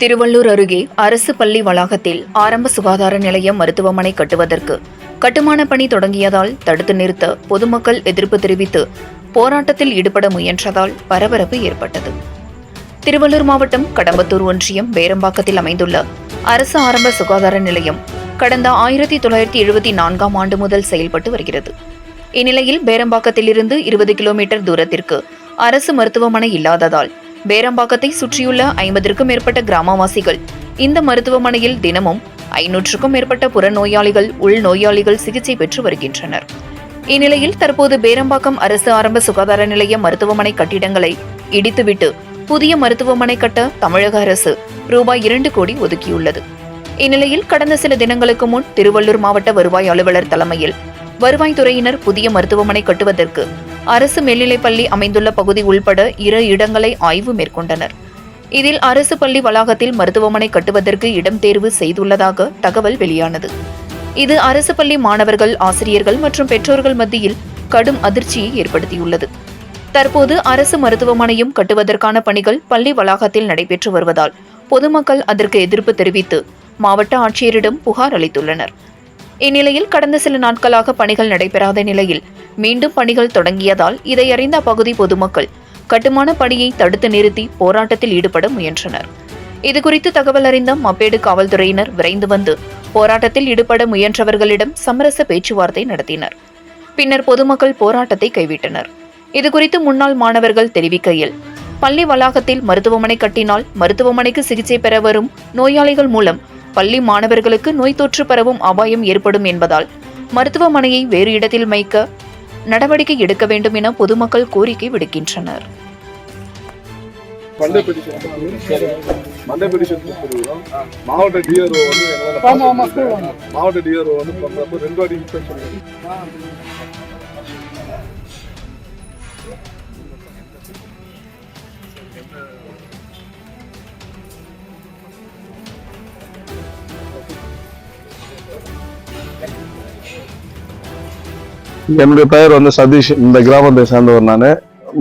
திருவள்ளூர் அருகே அரசு பள்ளி வளாகத்தில் ஆரம்ப சுகாதார நிலையம் மருத்துவமனை கட்டுவதற்கு கட்டுமான பணி தொடங்கியதால் தடுத்து நிறுத்த பொதுமக்கள் எதிர்ப்பு தெரிவித்து போராட்டத்தில் ஈடுபட முயன்றதால் பரபரப்பு ஏற்பட்டது. திருவள்ளூர் மாவட்டம் கடம்பத்தூர் ஒன்றியம் பேரம்பாக்கத்தில் அமைந்துள்ள அரசு ஆரம்ப சுகாதார நிலையம் கடந்த ஆயிரத்தி தொள்ளாயிரத்தி எழுபத்தி நான்காம் ஆண்டு முதல் செயல்பட்டு வருகிறது. இந்நிலையில் பேரம்பாக்கத்திலிருந்து இருபது கிலோமீட்டர் தூரத்திற்கு அரசு மருத்துவமனை இல்லாததால் பேரம்பாக்கத்தை சுற்றியுள்ள ஐம்பதற்கும் மேற்பட்ட கிராமவாசிகள் இந்த மருத்துவமனையில் தினமும் ஐநூற்றுக்கும் மேற்பட்ட புறநோயாளிகள் உள்நோயாளிகள் சிகிச்சை பெற்று வருகின்றனர். இந்நிலையில் தற்போது பேரம்பாக்கம் அரசு ஆரம்ப சுகாதார நிலைய மருத்துவமனை கட்டிடங்களை இடித்துவிட்டு புதிய மருத்துவமனை கட்ட தமிழக அரசு ரூபாய் இரண்டு கோடி ஒதுக்கியுள்ளது. இந்நிலையில் கடந்த சில தினங்களுக்கு முன் திருவள்ளூர் மாவட்ட வருவாய் அலுவலர் தலைமையில் வருவாய்த்துறையினர் புதிய மருத்துவமனை கட்டுவதற்கு அரசு மேல்நிலைப்பள்ளி அமைந்துள்ள பகுதி உள்பட இரு இடங்களை ஆய்வு மேற்கொண்டனர். இதில் அரசு பள்ளி வளாகத்தில் மருத்துவமனை கட்டுவதற்கு இடம் தேர்வு செய்துள்ளதாக தகவல் வெளியானது. இது அரசு பள்ளி மாணவர்கள் ஆசிரியர்கள் மற்றும் பெற்றோர்கள் மத்தியில் கடும் அதிர்ச்சியை ஏற்படுத்தியுள்ளது. தற்போது அரசு மருத்துவமனையும் கட்டுவதற்கான பணிகள் பள்ளி வளாகத்தில் நடைபெற்று வருவதால் பொதுமக்கள் அதற்கு எதிர்ப்பு தெரிவித்து மாவட்ட ஆட்சியரிடம் புகார் அளித்துள்ளனர். இந்நிலையில் கடந்த சில நாட்களாக பணிகள் நடைபெறாத நிலையில் மீண்டும் பணிகள் தொடங்கியதால் இதை அறிந்த அப்பகுதி பொதுமக்கள் கட்டுமான பணியை தடுத்து நிறுத்தி போராட்டத்தில் ஈடுபட முயன்றனர். இதுகுறித்து தகவல் அறிந்த மப்பேடு காவல்துறையினர் விரைந்து வந்து போராட்டத்தில் ஈடுபட முயன்றவர்களிடம் சமரச பேச்சுவார்த்தை நடத்தினர். பின்னர் பொதுமக்கள் போராட்டத்தை கைவிட்டனர். இதுகுறித்து முன்னாள் மாணவர்கள் தெரிவிக்கையில் பள்ளி வளாகத்தில் மருத்துவமனை கட்டினால் மருத்துவமனைக்கு சிகிச்சை பெற வரும் நோயாளிகள் மூலம் பள்ளி மாணவர்களுக்கு நோய் தொற்று பரவும் அபாயம் ஏற்படும் என்பதால் மருத்துவமனையை வேறு இடத்தில் வைக்க நடவடிக்கை எடுக்க வேண்டும் என பொதுமக்கள் கோரிக்கை விடுக்கின்றனர். மாவட்ட டிஆர்ஓ வந்து எங்களால மாவட்ட டிஆர்ஓ வந்து பண்றப்ப ரெண்டு வாட்டி என்னுடைய பெயர் வந்து சதீஷ். இந்த கிராமத்தை சேர்ந்தவர் நான்.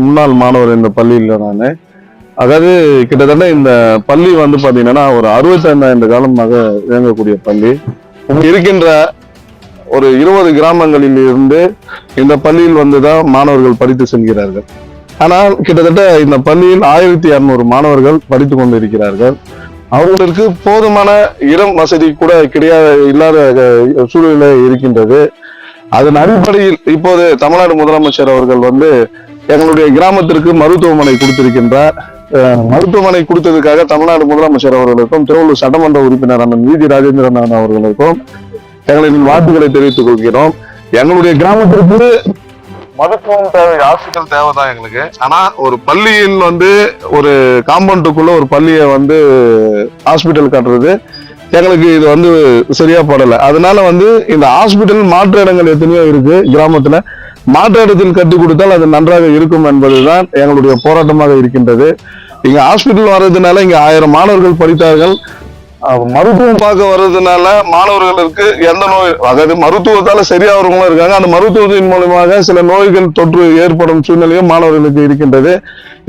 முன்னாள் மாணவர் இந்த பள்ளியில் நான். அதாவது கிட்டத்தட்ட இந்த பள்ளி வந்து பார்த்தீங்கன்னா ஒரு அறுபத்தைந்தாயிரம் காலமாக இயங்கக்கூடிய பள்ளி. இருக்கின்ற ஒரு இருபது கிராமங்களில் இருந்து இந்த பள்ளியில் வந்து தான் மாணவர்கள் படித்து செல்கிறார்கள். ஆனால் கிட்டத்தட்ட இந்த பள்ளியில் ஆயிரத்தி இரநூறு மாணவர்கள் படித்து கொண்டு இருக்கிறார்கள் அவர்களுக்கு போதுமான இடம் வசதி கூட கிடையாது இல்லாத சூழ்நிலை இருக்கின்றது. அதன் அடிப்படையில் இப்போது தமிழ்நாடு முதலமைச்சர் அவர்கள் வந்து எங்களுடைய கிராமத்திற்கு மருத்துவமனை கொடுத்திருக்கின்றார். மருத்துவமனை கொடுத்ததுக்காக தமிழ்நாடு முதலமைச்சர் அவர்களுக்கும் திருவள்ளூர் சட்டமன்ற உறுப்பினர் அண்ணன் விஜி ராஜேந்திரன் அவர்களுக்கும் எங்களின் வாழ்த்துக்களை தெரிவித்துக் கொள்கிறோம். எங்களுடைய கிராமத்திற்கு மருத்துவம் தேவை ஹாஸ்பிட்டல் தேவைதான் எங்களுக்கு. ஆனா ஒரு பள்ளியில் வந்து ஒரு காம்பவுண்டுக்குள்ள ஒரு பள்ளியை வந்து ஹாஸ்பிட்டல் கட்டுறது எங்களுக்கு இது வந்து சரியா படலை. அதனால வந்து இந்த ஹாஸ்பிட்டல் மாற்று இடங்கள் எத்தனையோ இருக்கு கிராமத்துல. மாற்று இடத்தில் கட்டி கொடுத்தால் அது நன்றாக இருக்கும் என்பதுதான் எங்களுடைய போராட்டமாக இருக்கின்றது. இங்க ஹாஸ்பிட்டல் வர்றதுனால இங்க ஆயிரம் மாணவர்கள் படித்தார்கள். மருத்துவம் பார்க்க வர்றதுனால மாணவர்களுக்கு எந்த நோய் அதாவது மருத்துவத்தால சரியாகிறவங்களும் இருக்காங்க. அந்த மருத்துவத்தின் மூலமாக சில நோய்கள் தொற்று ஏற்படும் சூழ்நிலையும் மாணவர்களுக்கு இருக்கின்றது.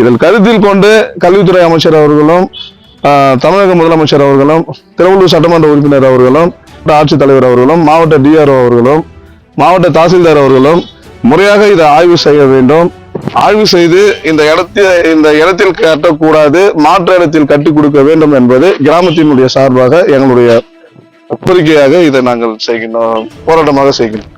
இதில் கருத்தில் கொண்டு கல்வித்துறை அமைச்சர் அவர்களும் தமிழக முதலமைச்சர் அவர்களும் திருவள்ளூர் சட்டமன்ற உறுப்பினர் அவர்களும் ஆட்சித்தலைவர் அவர்களும் மாவட்ட டிஆர்ஓ அவர்களும் மாவட்ட தாசில்தார் அவர்களும் முறையாக இதை ஆய்வு செய்ய வேண்டும். ஆய்வு செய்து இந்த இடத்தில் இந்த இடத்தில் கட்டக்கூடாது மாற்று இடத்தில் கட்டி கொடுக்க வேண்டும் என்பது கிராமத்தினுடைய சார்பாக எங்களுடைய கோரிக்கையாக இதை நாங்கள் செய்கின்றோம் போராட்டமாக செய்கின்றோம்.